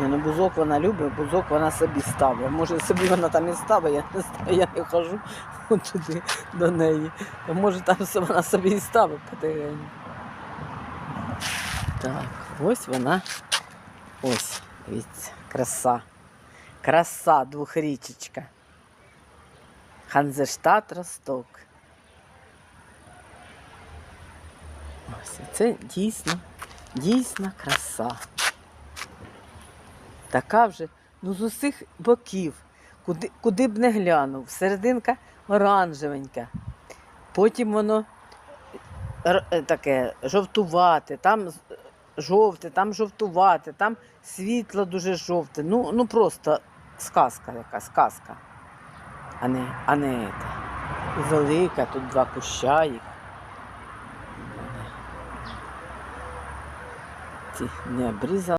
Ні, ну бузок вона любить, бузок вона собі ставить. Може собі вона там і ставить, я не знаю, я не хожу туди до неї. То може там вона собі і ставить потихеньку. Так, ось вона. Ось, дивіться, краса. Краса двохрічечка. Ханзештат Росток. Ось це дійсно, дійсна краса. Така вже, ну з усіх боків, куди, куди б не глянув, серединка оранжевенька. Потім воно е, таке жовтувате, там жовте, там жовтувате, там світло дуже жовте. Ну, ну просто сказка яка, сказка. А не, а не це. Велика, тут два куща їх. Не обрізала.